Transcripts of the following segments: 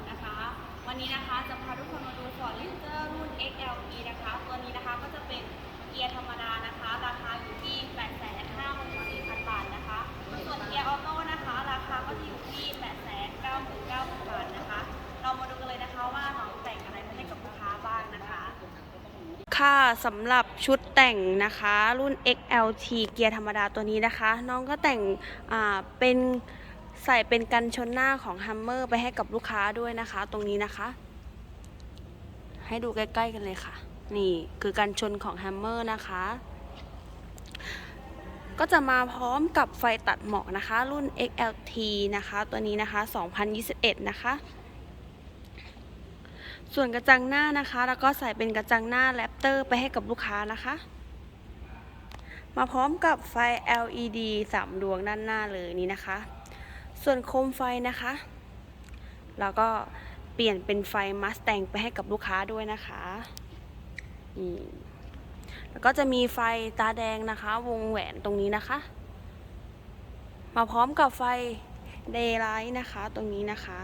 ร์ดนะคะ วันนี้นะคะจะพาทุกคนมาดู Ford Ranger รุ่น XLE นะคะ ตัวนี้นะคะก็จะเป็นเกียร์ธรรมดานะคะ ราคาอยู่ที่8 5 4 0 0 0 บาทนะคะ ส่วนเกียร์ออโต้นะคะ ราคาก็จะอยู่ที่ 8 9 9 0 0 0 บาทนะคะ เรามาดูกันเลยนะคะว่าน้องแต่งอะไรมาให้กับลูกค้าบ้างนะคะค่ะสำหรับชุดแต่งนะคะรุ่น XLT เกียร์ธรรมดาตัวนี้นะคะ น้องก็แต่งเป็น ใส่เป็นกันชนหน้าของ Hummer ไปให้กับลูกค้าด้วยนะคะ ตรงนี้นะคะ ให้ดูใกล้ๆกันเลยค่ะ นี่คือกันชนของ Hummer นะคะ ก็จะมาพร้อมกับไฟตัดหมอกนะคะ รุ่น XLT นะคะ ตัวนี้นะคะ 2021 นะคะ ส่วนกระจังหน้านะคะ แล้วก็ใส่เป็นกระจังหน้าแรปเตอร์ไปให้กับลูกค้านะคะ มาพร้อมกับไฟ LED 3 ดวงด้านหน้าเลยนี่นะคะ ส่วนโคมไฟนะคะ เราก็เปลี่ยนเป็นไฟมัสแตงไปให้กับลูกค้าด้วยนะคะนี่แล้วก็จะมีไฟตาแดงนะคะ วงแหวนตรงนี้นะคะ มาพร้อมกับไฟเดย์ไลท์นะคะ ตรงนี้นะคะ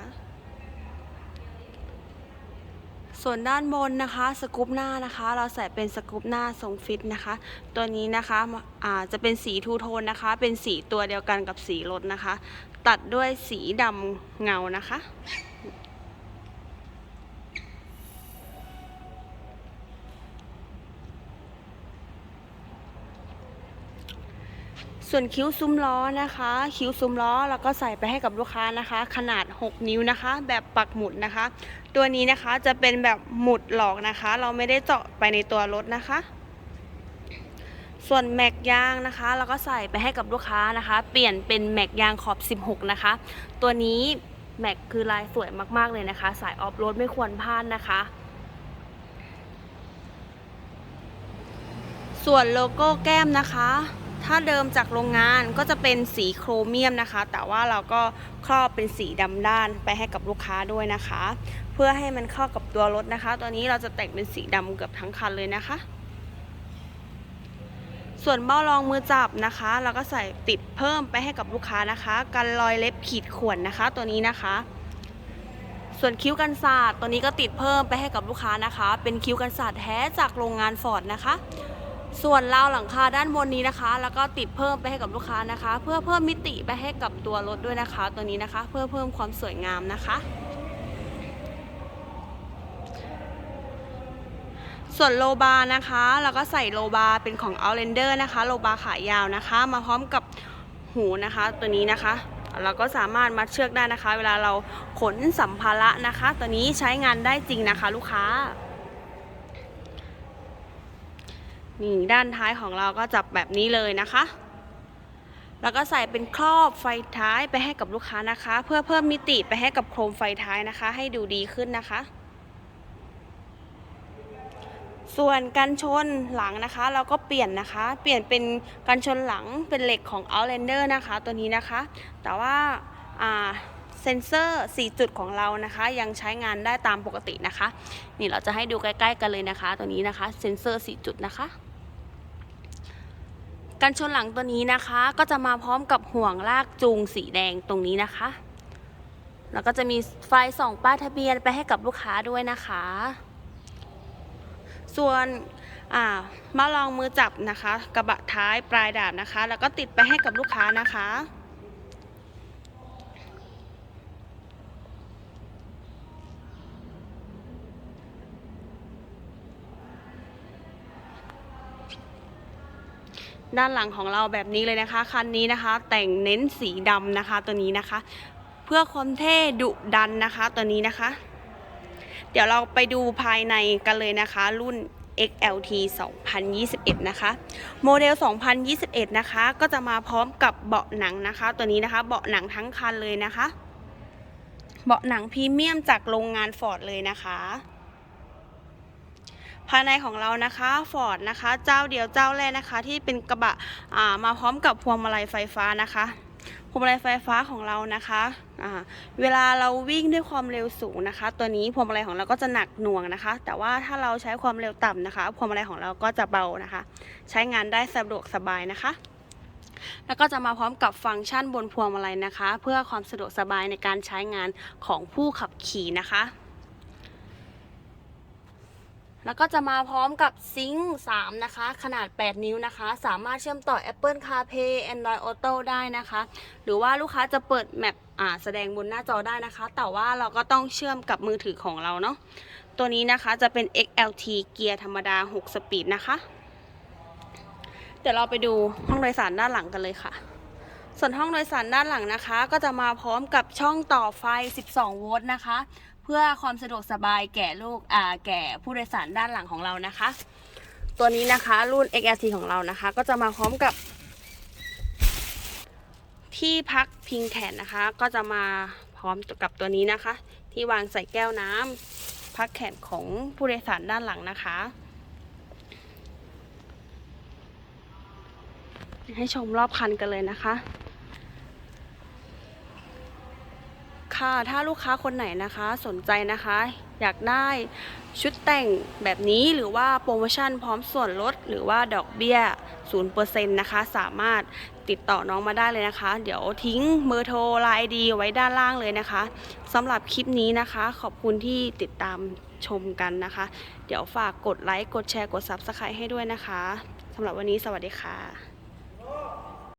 ส่วนด้านบนนะคะสกูปหน้านะคะ เราใส่เป็นสกูปหน้าทรงฟิตนะคะ ตัวนี้นะคะอ่าจะเป็นสีทูโทนนะคะ เป็นสีตัวเดียวกันกับสีรถนะคะ ตัดด้วยสีดำเงานะคะ ส่วนคิ้วซุ้มล้อนะคะ คิ้วซุ้มล้อเราก็ใส่ไปให้กับลูกค้านะคะ ขนาด 6 นิ้วนะคะ แบบปักหมุดนะคะ ตัวนี้นะคะจะเป็นแบบหมุดหลอกนะคะ เราไม่ได้เจาะไปในตัวรถนะคะ ส่วนแม็กยางนะคะเราก็ใส่ไปให้กับลูกค้านะคะ เปลี่ยนเป็นแม็กยางขอบ 16 นะคะ ตัวนี้แม็กคือลายสวยมากๆเลยนะคะ สายออฟโรดไม่ควรพลาดนะคะส่วนโลโก้แก้มนะคะ ถ้าเดิมจากโรงงานก็จะเป็นสีโครเมียมนะคะ แต่ว่าเราก็ครอบเป็นสีดำด้านไปให้กับลูกค้าด้วยนะคะ เพื่อให้มันเข้ากับตัวรถนะคะ ตัวนี้เราจะแต่งเป็นสีดำเกือบทั้งคันเลยนะคะ ส่วนเบ้ารองมือจับนะคะ เราก็ใส่ติดเพิ่มไปให้กับลูกค้านะคะ กันรอยเล็บขีดข่วนนะคะ ตัวนี้นะคะส่วนคิ้วกันศาสตร์ตัวนี้ก็ติดเพิ่มไปให้กับลูกค้านะคะ เป็นคิ้วกันศาสตร์แท้จากโรงงานฟอร์ดนะคะ ส่วนราวหลังคาด้านบนนี้นะคะ แล้วก็ติดเพิ่มไปให้กับลูกค้านะคะ เพื่อเพิ่มมิติไปให้กับตัวรถด้วยนะคะ ตัวนี้นะคะ เพื่อเพิ่มความสวยงามนะคะส่วนโลบานะคะ เราก็ใส่โลบาเป็นของ Outlander นะคะ โลบาขายาวนะคะ มาพร้อมกับหูนะคะ ตัวนี้นะคะ เราก็สามารถมัดเชือกได้นะคะ เวลาเราขนสัมภาระนะคะ ตัวนี้ใช้งานได้จริงนะคะ ลูกค้า นี่ด้านท้ายของเราก็จับแบบนี้เลยนะคะ แล้วก็ใส่เป็นครอบไฟท้ายไปให้กับลูกค้านะคะ เพื่อเพิ่มมิติไปให้กับโคมไฟท้ายนะคะ ให้ดูดีขึ้นนะคะ ส่วนกันชนหลังนะคะ เราก็เปลี่ยนนะคะ เปลี่ยนเป็นกันชนหลังเป็นเหล็กของ Outlander นะคะ ตัวนี้นะคะ แต่ว่าอ่าเซนเซอร์ 4 จุดของเรานะคะ ยังใช้งานได้ตามปกตินะคะ นี่เราจะให้ดูใกล้ ๆ กันเลยนะคะ ตัวนี้นะคะ เซนเซอร์ 4 จุดนะคะ กันชนหลังตัวนี้นะคะ ก็จะมาพร้อมกับห่วงลากจูงสีแดงตรงนี้นะคะ แล้วก็จะมีไฟส่องป้ายทะเบียนไปให้กับลูกค้าด้วยนะคะ ส่วนมาลองมือจับนะคะ กระบะท้ายปลายดาบนะคะ แล้วก็ติดไปให้กับลูกค้านะคะ ด้านหลังของเราแบบนี้เลยนะคะคันนี้นะคะ แต่งเน้นสีดำนะคะตัวนี้นะคะ เพื่อความเท่ดุดันนะคะตัวนี้นะคะ เดี๋ยวเราไปดูภายในกันเลยนะคะ รุ่น XLT 2021 นะคะ โมเดล 2021 นะคะ ก็จะมาพร้อมกับเบาะหนังนะคะ ตัวนี้นะคะ เบาะหนังทั้งคันเลยนะคะ เบาะหนังพรีเมียมจากโรงงานฟอร์ดเลยนะคะ ภายในของเรานะคะฟอร์ดนะคะ เจ้าเดียวเจ้าแรกนะคะ ที่เป็นกระบะมาพร้อมกับพวงมาลัยไฟฟ้านะคะพวงมาลัยไฟฟ้าของเรานะคะเวลาเราวิ่งด้วยความเร็วสูงนะคะ ตัวนี้พวงมาลัยของเราก็จะหนักหน่วงนะคะ แต่ว่าถ้าเราใช้ความเร็วต่ำนะคะพวงมาลัยของเราก็จะเบานะคะ ใช้งานได้สะดวกสบายนะคะ แล้วก็จะมาพร้อมกับฟังก์ชันบนพวงมาลัยนะคะ เพื่อความสะดวกสบายในการใช้งานของผู้ขับขี่นะคะ แล้วก็จะมาพร้อมกับซิงค์3นะคะ ขนาด 8 นิ้วนะคะ สามารถเชื่อมต่อ Apple CarPlay Android Auto ได้นะคะ หรือว่าลูกค้าจะเปิดแมปอ่าแสดงบนหน้าจอได้นะคะ แต่ว่าเราก็ต้องเชื่อมกับมือถือของเราเนาะตัวนี้นะคะจะเป็น XLT เกียร์ธรรมดา 6 สปีดนะคะ เดี๋ยวเราไปดูห้องโดยสารด้านหลังกันเลยค่ะ ส่วนห้องโดยสารด้านหลังนะคะ ก็จะมาพร้อมกับช่องต่อไฟ 12 โวลต์นะคะ เพื่อความสะดวกสบายแก่ลูกอ่าแก่ผู้โดยสารด้านหลังของเรานะคะ ตัวนี้นะคะรุ่น XLT ของเรานะคะ ก็จะมาพร้อมกับ ที่พักพิงแขนนะคะ ก็จะมาพร้อมกับตัวนี้นะคะ ที่วางใส่แก้วน้ำพักแขนของผู้โดยสารด้านหลังนะคะ ให้ชมรอบคันกันเลยนะคะ ค่ะ ถ้าลูกค้าคนไหนนะคะ สนใจนะคะ อยากได้ชุดแต่งแบบนี้หรือว่าโปรโมชั่นพร้อมส่วนลด หรือว่าดอกเบี้ย 0%นะคะ สามารถติดต่อน้องมาได้เลยนะคะ เดี๋ยวทิ้งเบอร์โทรไลน์ดีไว้ด้านล่างเลยนะคะสำหรับคลิปนี้นะคะ ขอบคุณที่ติดตามชมกันนะคะ เดี๋ยวฝากกดไลค์ กดแชร์ กด Subscribe ให้ด้วยนะคะสำหรับวันนี้สวัสดีค่ะ